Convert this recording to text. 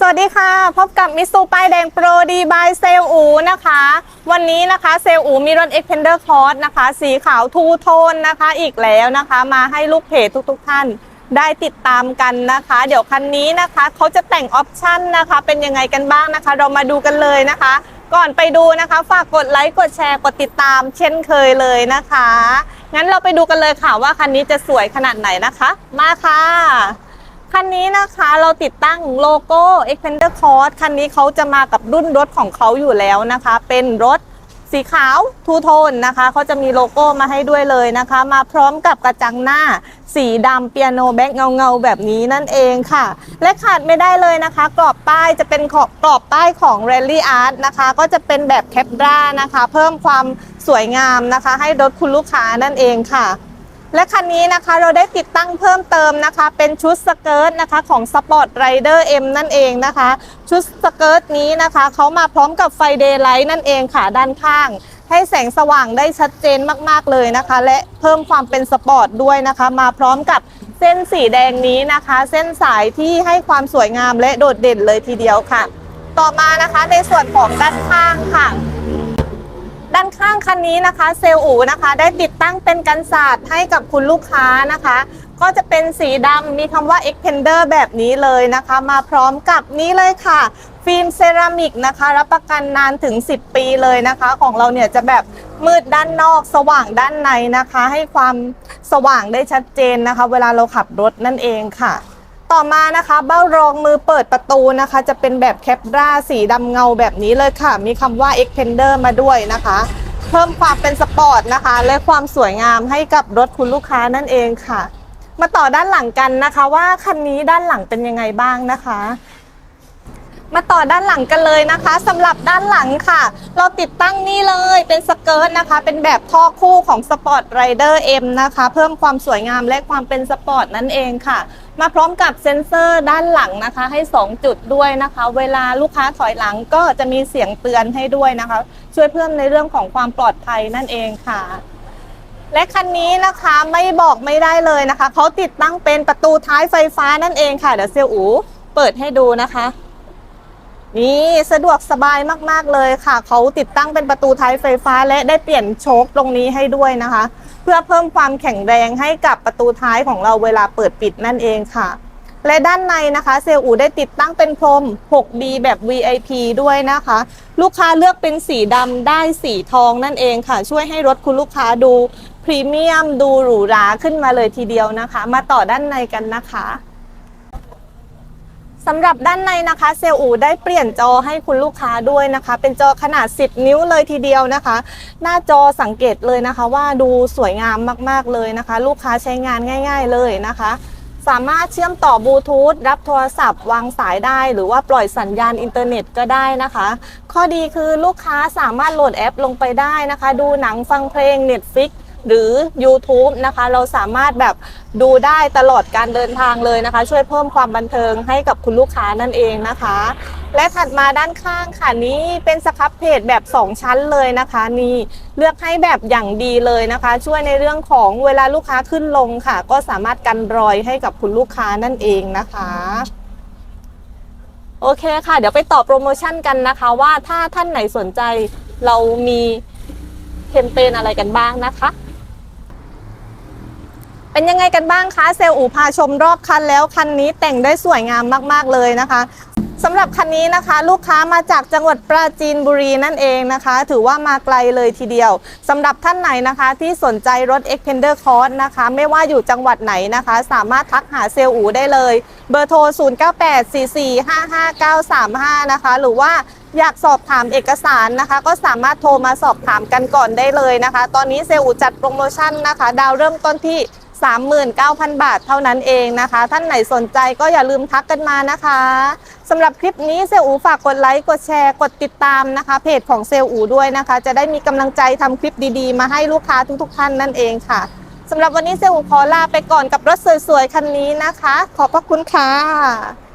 สวัสดีค่ะ พบกับมิสูป้ายแดงโปรดีบายเซลอูนะคะ วันนี้นะคะเซลอูมีรถ Extender Cross นะคะ สีขาวทูโทนนะคะ อีกแล้วนะคะ มาให้ลูกเพจทุกๆท่านได้ติดตามกันนะคะ เดี๋ยวคันนี้นะคะเขาจะแต่งออปชั่นนะคะ เป็นยังไงกันบ้างนะคะ เรามาดูกันเลยนะคะ ก่อนไปดูนะคะ ฝากกดไลค์กดแชร์กดติดตาม เช่นเคยเลยนะคะงั้นเราไปดูกันเลยค่ะว่าคันนี้จะสวยขนาดไหนนะคะ มาค่ะ คันนี้นะคะเราติดตั้งโลโก้ Extender Cross คันนี้เขาจะมากับรุ่นรถของเขาอยู่แล้วนะคะ เป็นรถสีขาวทูโทนนะคะเขาจะมีโลโก้มาให้ด้วยเลยนะคะ มาพร้อมกับกระจังหน้า สีดำเปียโนแบ็กเงาเงาแบบนี้นั่นเองค่ะ และขาดไม่ได้เลยนะคะ กรอบป้ายจะเป็นขอบกรอบป้ายของ Rally Art นะคะ ก็จะเป็นแบบแคปรานะคะ เพิ่มความสวยงามนะคะ ให้รถคุณลูกค้านั่นเองค่ะ และคันนี้นะคะเราได้ติดตั้งเพิ่มเติมนะคะ เป็นชุดสเกิร์ตนะคะของ Sport Rider M นั่นเองนะคะ ชุดสเกิร์ตนี้นะคะเขามาพร้อมกับไฟเดย์ไลท์นั่นเองค่ะด้านข้าง ให้แสงสว่างได้ชัดเจนมากๆเลยนะคะ และเพิ่มความเป็นสปอร์ตด้วยนะคะ มาพร้อมกับเส้นสีแดงนี้นะคะ เส้นสายที่ให้ความสวยงามและโดดเด่นเลยทีเดียวค่ะ ต่อมานะคะในส่วนของด้านข้างค่ะ ด้านข้างคันนี้นะคะ เซลล์อูนะคะ ได้ติดตั้งเป็นกันศาสตร์ให้กับคุณลูกค้านะคะ ก็จะเป็นสีดำมีคำว่า Extender แบบนี้เลยนะคะ มาพร้อมกับนี้เลยค่ะ ฟิล์มเซรามิกนะคะ รับประกันนานถึง 10 ปีเลยนะคะ ของเราเนี่ยจะแบบมืดด้านนอกสว่างด้านในนะคะ ให้ความสว่างได้ชัดเจนนะคะ เวลาเราขับรถนั่นเองค่ะ ต่อมานะคะเบ้ารองมือเปิดประตูนะคะ จะเป็นแบบแคปราสีดำเงาแบบนี้เลยค่ะ มีคำว่า Extender มาด้วยนะคะ เพิ่มความเป็นสปอร์ตนะคะ และความสวยงามให้กับรถคุณลูกค้านั่นเองค่ะ มาต่อด้านหลังกันนะคะ ว่าคันนี้ด้านหลังเป็นยังไงบ้างนะคะ มาต่อด้านหลังกันเลยนะคะสำหรับด้านหลังค่ะ เราติดตั้งนี่เลยเป็นสเกิร์ตนะคะ เป็นแบบท่อคู่ของ Sport Rider M นะคะ เพิ่มความสวยงามและความเป็นสปอร์ตนั่นเองค่ะ มาพร้อมกับเซ็นเซอร์ด้านหลังนะคะ ให้ 2 จุดด้วยนะคะ เวลาลูกค้าถอยหลังก็จะมีเสียงเตือนให้ด้วยนะคะ ช่วยเพิ่มในเรื่องของความปลอดภัยนั่นเองค่ะและคันนี้นะคะไม่บอกไม่ได้เลยนะคะเขาติดตั้งเป็นประตูท้ายไฟฟ้านั่นเองค่ะ เดี๋ยวเซลอูเปิดให้ดูนะคะ นี่สะดวกสบายมาก ๆ เลยค่ะ เขาติดตั้งเป็นประตูท้ายไฟฟ้าและได้เปลี่ยนโชคตรงนี้ให้ด้วยนะคะ เพื่อเพิ่มความแข็งแรงให้กับประตูท้ายของเราเวลาเปิดปิดนั่นเองค่ะ และด้านในนะคะ เซลล์อูได้ติดตั้งเป็นพรม 6B แบบ VIP ด้วยนะคะ ลูกค้าเลือกเป็นสีดำได้สีทองนั่นเองค่ะ ช่วยให้รถคุณลูกค้าดูพรีเมียมดูหรูหราขึ้นมาเลยทีเดียวนะคะ มาต่อด้านในกันนะคะ สำหรับด้านในนะคะเซลล์อูได้เปลี่ยนจอให้คุณลูกค้าด้วยนะคะ เป็นจอขนาด 10 นิ้วเลยทีเดียวนะคะ หน้าจอสังเกตเลยนะคะ ว่าดูสวยงามมากๆเลยนะคะ ลูกค้าใช้งานง่าย ๆ เลยนะคะ สามารถเชื่อมต่อบลูทูธรับโทรศัพท์วางสายได้ หรือว่าปล่อยสัญญาณอินเทอร์เน็ตก็ได้นะคะ ข้อดีคือลูกค้าสามารถโหลดแอปลงไปได้นะคะ ดูหนังฟังเพลง Netflix หรือ YouTube นะคะ เราสามารถแบบดูได้ตลอดการเดินทางเลยนะคะ ช่วยเพิ่มความบันเทิงให้กับคุณลูกค้านั่นเองนะคะ และถัดมาด้านข้างค่ะนี้เป็นสครับเพจแบบ 2 ชั้นเลยนะคะนี่เลือกให้แบบอย่างดีเลยนะคะ ช่วยในเรื่องของเวลาลูกค้าขึ้นลงค่ะ ก็สามารถกันรอยให้กับคุณลูกค้านั่นเองนะคะโอเคค่ะ เดี๋ยวไปต่อโปรโมชั่นกันนะคะว่าถ้าท่านไหนสนใจเรามีแคมเปญอะไรกันบ้างนะคะ เป็นยังไงกันบ้างคะเซลล์อูพาชมรอบคันแล้วคันนี้แต่งได้สวยงามมากๆเลยนะคะสำหรับคันนี้นะคะ ลูกค้ามาจากจังหวัดปราจีนบุรีนั่นเองนะคะ ถือว่ามาไกลเลยทีเดียวสำหรับท่านไหนนะคะที่สนใจรถ Extender Cross นะคะ ไม่ว่าอยู่จังหวัดไหนนะคะ สามารถทักหาเซลล์อูได้เลย เบอร์โทร 0984455935 นะคะ หรือว่าอยากสอบถามเอกสารนะคะ ก็สามารถโทรมาสอบถามกันก่อนได้เลยนะคะ ตอนนี้เซลล์อูจัดโปรโมชั่นนะคะ ดาวเริ่มต้นที่ 39,000 บาทเท่านั้นเองนะคะ ท่านไหนสนใจก็อย่าลืมทักกันมานะคะสำหรับคลิปนี้เซลอูฝากกดไลค์กดแชร์กดติดตามนะคะ เพจของเซลอูด้วยนะคะ จะได้มีกำลังใจทำคลิปดีๆ มาให้ลูกค้าทุกๆท่านนั่นเองค่ะสำหรับวันนี้เซลอูขอลาไปก่อนกับรถสวยๆคันนี้นะคะ ขอบพระคุณค่ะ